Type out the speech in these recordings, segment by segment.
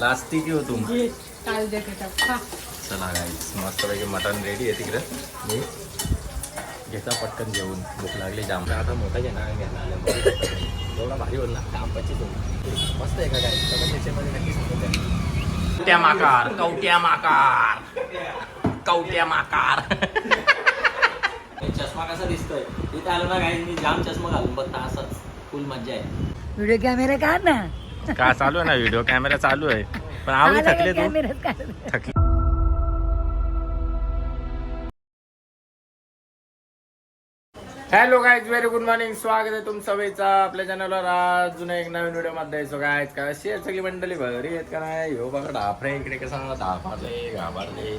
लास्ती की हो तुम? चला गाईस मस्तपैकी मटण रेडी आहे तिकडे. मी घेता पटकन जेवून. भूक लागली जाम. आता मोठा घेणार आल्या एवढा भारी बोल ना आंबाची मस्त आहे का काय तर त्याच्यामध्ये नक्की सांगतो कवट्या माकार कवट्या माकार. कवट्या माकार. चष्मा कसा दिसतोय? तिथे आलो ना काही मी जाम चष्मा घालून बघता. असाच. फुल मज्जा आहे. व्हिडिओ कॅमेरा काढ ना. का चालू आहे ना व्हिडिओ कॅमेरा चालू आहे. पण आवडी थकले तू? थकली. Hello guys very good morning स्वागत आहे तुम सगळीचा. आपल्या चॅनलवर आज जुन्या एक नवीन व्हिडिओमध्ये सो काय का अशी आहे सगळी मंडळी? भरी आहेत का नाही? हो बघा डाफरे इकडे कसं डाफारले घाबरले.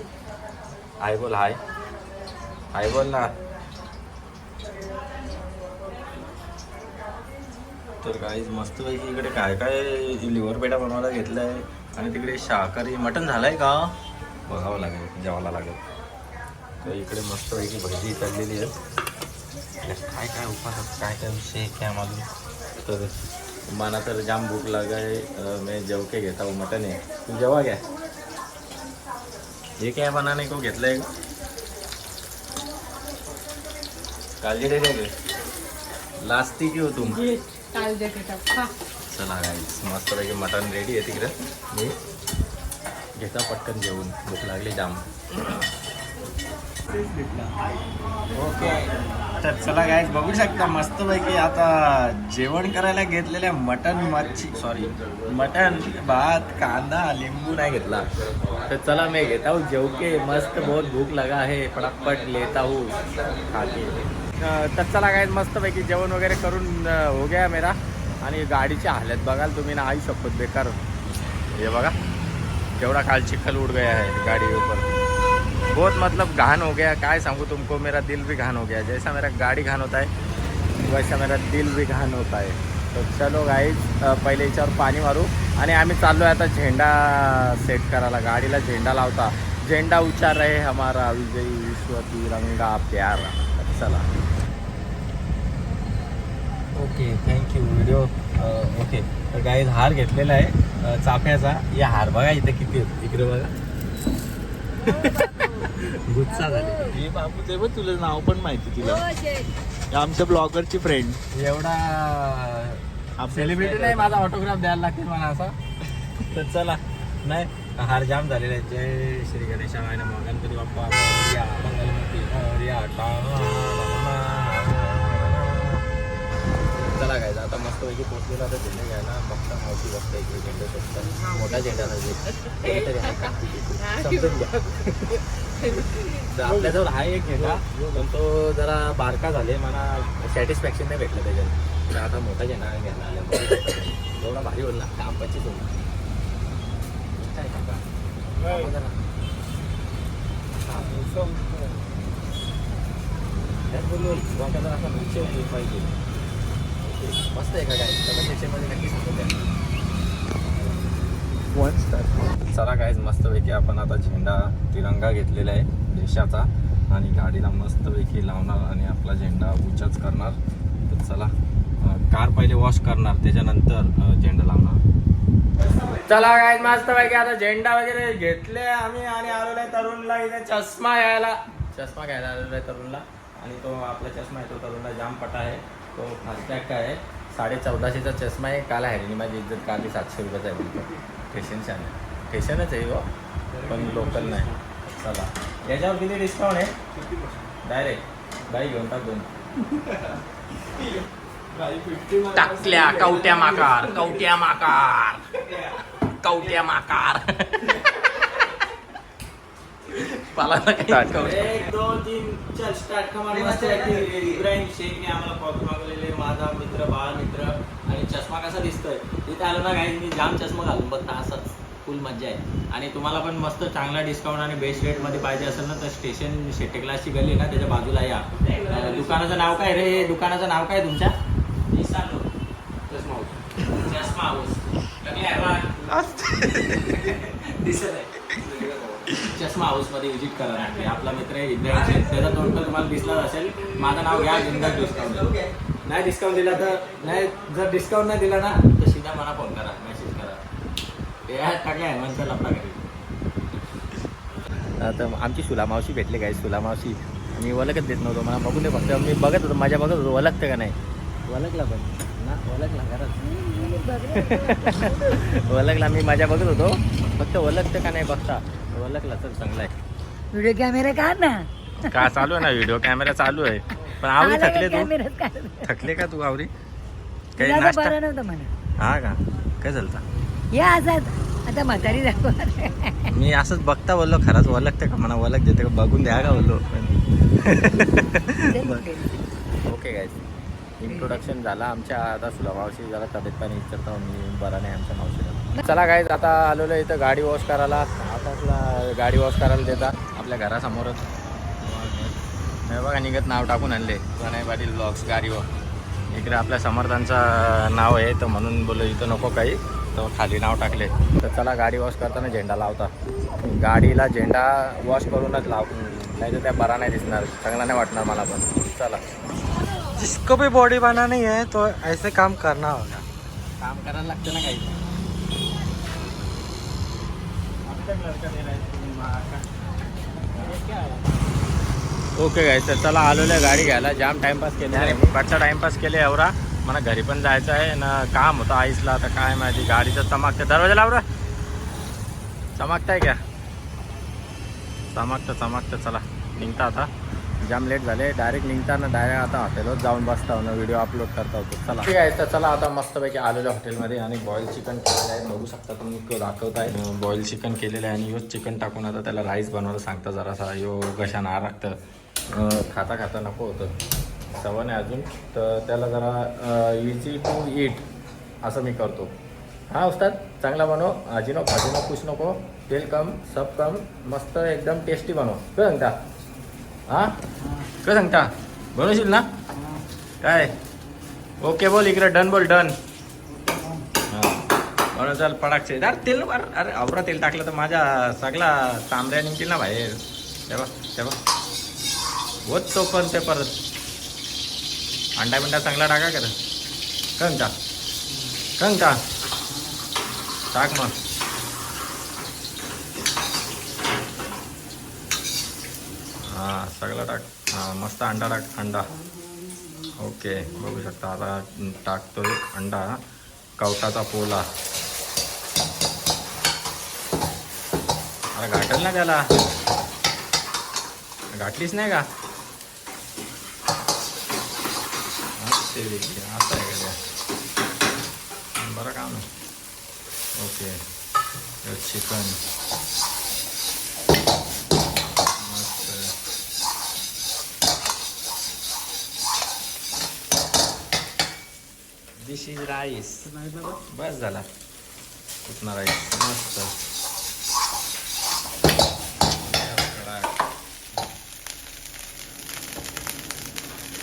हाय बोल हाय. हाय बोल ना. तर काहीच मस्तपैकी इकडे काय काय लिव्हर पेढा बनवायला घेतलाय. आणि तिकडे शाकाहारी मटण झालंय का? बघावं लागेल जेवायला लागेल. तर इकडे मस्तपैकी भजी चाललेली आहे काय काय उपास काय काय विषय है माझं तर मला तर जाम भूक लागाय मी मैं जेव घेता हो, मटन आहे. तू जेवा घ्या. हे काय बनाने को घेतलंय? आहे काळजी रे दे लास्ती की हो तुम चला गाईस मस्तपैकी मटण रेडी आहे तिकडे. मी घेता पटकन जेवून. भूक लागली जाम. ओके. तर चला गाईस बघू शकता मस्तपैकी आता जेवण करायला घेतलेल्या मटन मच्छी सॉरी मटन भात कांदा लिंबू नाही घेतला. तर चला मैं घेता हूँ जेव के मस्त बहुत भूक लगा है फटाफट लेता हूँ. खाके. अं, तर चला गाईस मस्तपैकी जेवण वगैरे करून हो गया मेरा. आणि गाडीची हालत बघाल तुम्ही ना आई शपथ बेकार. हे बघा केवढा काल चिखल उड़ गया है गाड़ी ऊपर. बहुत मतलब घान हो गया. काय सांगू तुमको मेरा दिल भी घान हो गया. जैसा मेरा गाड़ी घान होता है वैसा मेरा दिल भी घान होता है. तर चलो गाईज पहिले याच्यावर पाणी मारू. आणि आम्ही चाललो आहे आता झेंडा सेट करायला. गाडीला झेंडा लावता. झेंडा उच्चार रहे हमारा विजयी विश्व तिरंगा प्यारा. चला okay thank you video okay तर गाईज हार घेतलेला आहे. चाफ्याचा. या हार बघा इथे किती आहेत. इकडे बघा. गुच्चा झाले. हे बाबू ते पण तुला नाव पण माहिती तिला. आमच्या ब्लॉगरची फ्रेंड एवढा सेलिब्रिटी नाही माझा ऑटोग्राफ द्यायला लागतील मला असा. तर चला. नाही हार जाम झालेला आहे. जय श्री गणेशाय नमः गणपती बाप्पा. मोरया, मंगलमती मोरया, चला काय आता मस्त पैकी पोचलेला आता झेंडे घ्यायला. फक्त मावशी बघता इकडे झेंडे बघता मोठा झेंडा नाही आपल्याजवळ हा एक झेंडा पण तो जरा बारका झाले मला सॅटिस्फॅक्शन नाही भेटलं त्याच्यात. आता मोठा झेंडा घ्यायला आल्या एवढा भारी बोलला आंबाची तुम्ही असा पाहिजे मस्त आहे का काय तर नक्की सांगतो वन स्टार चला काय मस्तपैकी आपण आता झेंडा तिरंगा घेतलेला आहे देशाचा आणि गाडीला मस्तपैकी लावणार आणि आपला झेंडा उच्चाच करणार. तर चला कार पहिले वॉश करणार त्याच्यानंतर झेंडा लावणार. चला काय मस्तपैकी आता झेंडा वगैरे घेतले आम्ही आणि आलेलो आहे तरुणला इथे चष्मा घ्यायला. चष्मा घ्यायला आलेलो आहे तरुणला. आणि तो आपला चष्मा आहे तो तरुणला जाम पटा आहे. तो फास्टॅग आहे. साडे चौदाशेचा चष्मा आहे. काल हॅरीने माझी इज्जत काढली सातशे रुपयाचा आहे बोलतो फेशनच्या आहे फेशनच आहे हो पण लोकल नाही. चला. याच्यावर किती डिस्काउंट आहे? डायरेक्ट बाई घेऊन टाक दोन. टाकल्या कवट्या माकार कवट्या माकार. कवट्या माकार. पाला एक दोन तीन चल स्टार्ट. इब्राहिम शेखने आम्हाला कॉफी मागवलेले माझा मित्र बाळ मित्र आणि चष्मा कसा दिसतोय? तिथे आलो ना काही मी जाम चष्मा घालून बघता असाच. फुल मज्जा आहे. आणि तुम्हाला पण मस्त चांगला डिस्काउंट आणि बेस्ट रेटमध्ये पाहिजे असेल ना तर स्टेशन शेट्टे क्लासची गली आहे ना त्याच्या बाजूला या. दुकानाचं नाव काय रे? दुकानाचं नाव काय तुमच्या? चष्मा हाऊस. दिसत आहे. चष्मा हाऊसमध्ये विजिट करा नक्की आपला मित्र आहे इब्राहिम त्याचा तोंड तर तुम्हाला दिसला असेल. माझं नाव घ्या जिंदा डिस्काउंट नाही डिस्काउंट दिला तर नाही जर डिस्काउंट नाही दिला ना तर सीधा मला फोन करा मेसेज करा. या टाकल्या हेमंतचा लपडा घरी. आता आमची सुला मावशी भेटली काय सुला मावशी. मी ओळखच देत नव्हतो मला बघून दे फक्त. मी बघत होतो माझ्या बघत होतो ओळखतं का नाही? ओळखला पण. ओळखला मी माझ्या बघत होतो. फक्त ओळखतं का नाही बघता? ओळखला तर चांगला आहे. व्हिडिओ कॅमेरा काढ ना. का चालू आहे ना? व्हिडिओ कॅमेरा चालू आहे. पण आवरी थकले तू? काढ. थकले का तू आवरी? काही तुला तर नाश्ता? बरं नव्हतं म्हणा. हा का? काय झालं या असं आता म्हातारी दाखवा मी असंच बघता बोललो खरंच ओळखतं का मला ओळख देते का? बघून द्या का बोललो? ओके. गायज इंट्रोडक्शन झालं. आमच्या आता सुला मावशी जरा तब्येत पाणी विचारतो मी बरा नाही आमच्या मावशीला. चला गायज आता आलेलो इथं गाडी वॉश करायला. आता आपला गाडी वॉश करायला देतात आपल्या घरासमोरच. नाही बघा निघत नाव टाकून आणले. गणाई पाटील ब्लॉग्स गाडीवर इकडे आपल्या समर्थांचं नाव आहे तर म्हणून बोललो इथं नको काही. तर खाली नाव टाकले. तर चला गाडी वॉश करताना झेंडा लावता. गाडीला झेंडा वॉश करूनच लाव. नाही तर त्या बरा नाही दिसणार. चांगला नाही वाटणार मला पण. चला. जिसको भी बॉडी बनानी है तो ऐसे काम करना होगा। काम करायला लागतं ना काही. ओके गाय तर चला आलेलो आहे गाडी घ्यायला. जाम टाइमपास केले आणि बच्चा टाइमपास केले एवढा. मला घरी पण जायचं आहे ना काम होतं आईसला. आता काय माहिती गाडीचं चमकते. दरवाजा लाव रे. चमकताय का? चमकतं चमकतं. चला निघता आता. जाम लेट झाले. डायरेक्ट निघताना डायरेक्ट आता हॉटेलवर जाऊन बसता ना व्हिडिओ अपलोड करता होतो. चला. ठीक आहे तर चला आता मस्तपैकी आलेलो हॉटेलमध्ये आणि बॉईल चिकन केलेलं आहे. बघू शकता तुम्ही दाखवत आहे. बॉईल चिकन केलेलं आहे आणि ह्योच चिकन टाकून आता त्याला राईस बनवायला सांगता जरासा. ह्यो घशानं आरागतं अं, खाता खाता नको होतं. सवय नाही अजून. तर त्याला जरा इझी टू ईट असं मी करतो. हा उस्ताद चांगला बनव. आजी नको भाजी नको कुछ नको तेल कम सब कम. मस्त एकदम टेस्टी बनव. काय सांगता हा? काय सांगता? बनवशील ना? काय? ओके बोल इकडे डन बोल डन. म्हणून चल पडाकचे अरे तेल नको अरे अवरा आवरा तेल टाकलं तर माझ्या सगळा तांबऱ्या निघतील ना बाहेर. तेव्हा तेव्हा होत तो पण ते परत. अंडा बिंडा चांगला टाका कर कंका. कंका. टाक मग. हां सगळं टाक. हां मस्त अंडा टाक अंडा. ओके बघू शकता आता टाकतोय अंडा. कवटाचा पोला. अरे गाठल ना त्याला? घाटलीच नाही का? ते असं आहे का बरं काम आहे. ओके चिकन मस्त दिस इज राईस बस झाला. कुठला राईस? मस्त.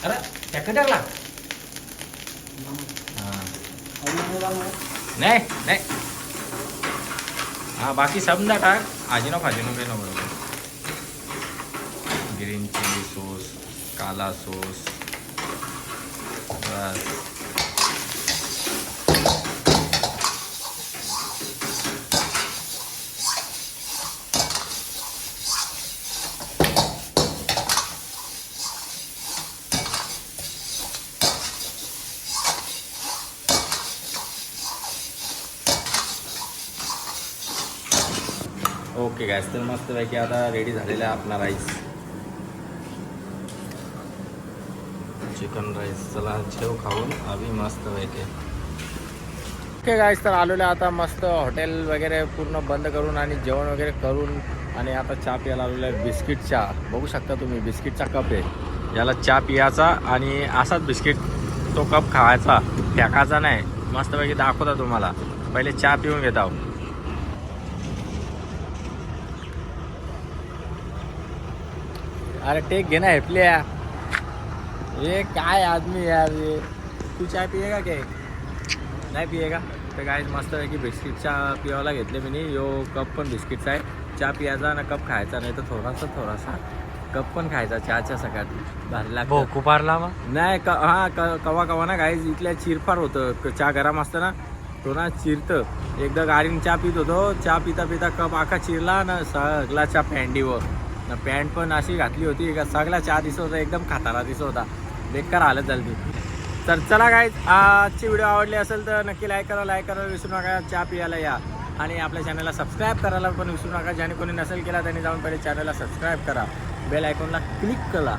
अरे त्याकडे टाकला नाही नाही. हा बाकी समजा टाक. आजीनो फाजीनो काही बरोबर. ग्रीन चिली सॉस काला सॉस. बस. ओके गॅस तर मस्तपैकी आता रेडी झालेला आहे आपला राईस चिकन राईस चला जेव खाऊन. अभि मस्त पैकी ओके गाईस तर आलेलो आता मस्त हॉटेल वगैरे पूर्ण बंद करून आणि जेवण वगैरे करून आणि आता चहा प्यायला आलेलो आहे बिस्किट चहा बघू शकता तुम्ही बिस्किटचा कप आहे. याला चहा पियाचा आणि असाच बिस्किट तो कप खायचा. फेकायचा नाही. मस्तपैकी दाखवता तुम्हाला. पहिले चहा पिऊन घेत अरे टेक घे ना हेपल्या. ये काय आदमी यार ये. तू चाय पिएगा काय? नाही पिएगा तर काय मस्त आहे की बिस्किटचा पिवायला घेतले मी यो कप पण बिस्किटचा आहे. चहा पियाचा ना कप खायचा नाही तर थोडासा थोडासा कप पण खायचा चहाच्या सकाळी भारी लागतं. भोकू पारला मग? नाही क हा क कवा कवा ना काय इथल्या चिरफार होतं. क- चहा गरम असतं ना तो ना चिरतं. एकदा गाडीने चहा पित होतो. चहा पिता पिता कप आखा चिरला ना सगळा चहा पॅन्टीवर ना पॅन्ट पण अशी घातली होती का सगळा चहा दिसत होता एकदम खातारा दिसत होता. बेकार हालत झाली तर चला काय आजची व्हिडिओ आवडली असेल तर नक्की लाईक करा लाईक करा विसरू नका चहा पियाला या. आणि आपल्या चॅनलला सबस्क्राईब करायला पण विसरू नका ज्याने कोणी नसेल केला त्याने जाऊन पहिले चॅनलला सबस्क्राईब करा. बेल आयकॉनला क्लिक करा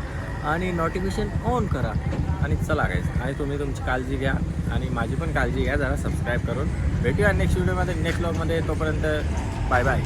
आणि नोटिफिकेशन ऑन करा. आणि चला काय आणि तुम्ही तुमची काळजी घ्या आणि माझी पण काळजी घ्या जरा सबस्क्राईब करून. भेटूया नेक्स्ट व्हिडिओमध्ये नेक्स्ट ब्लॉगमध्ये तोपर्यंत बाय बाय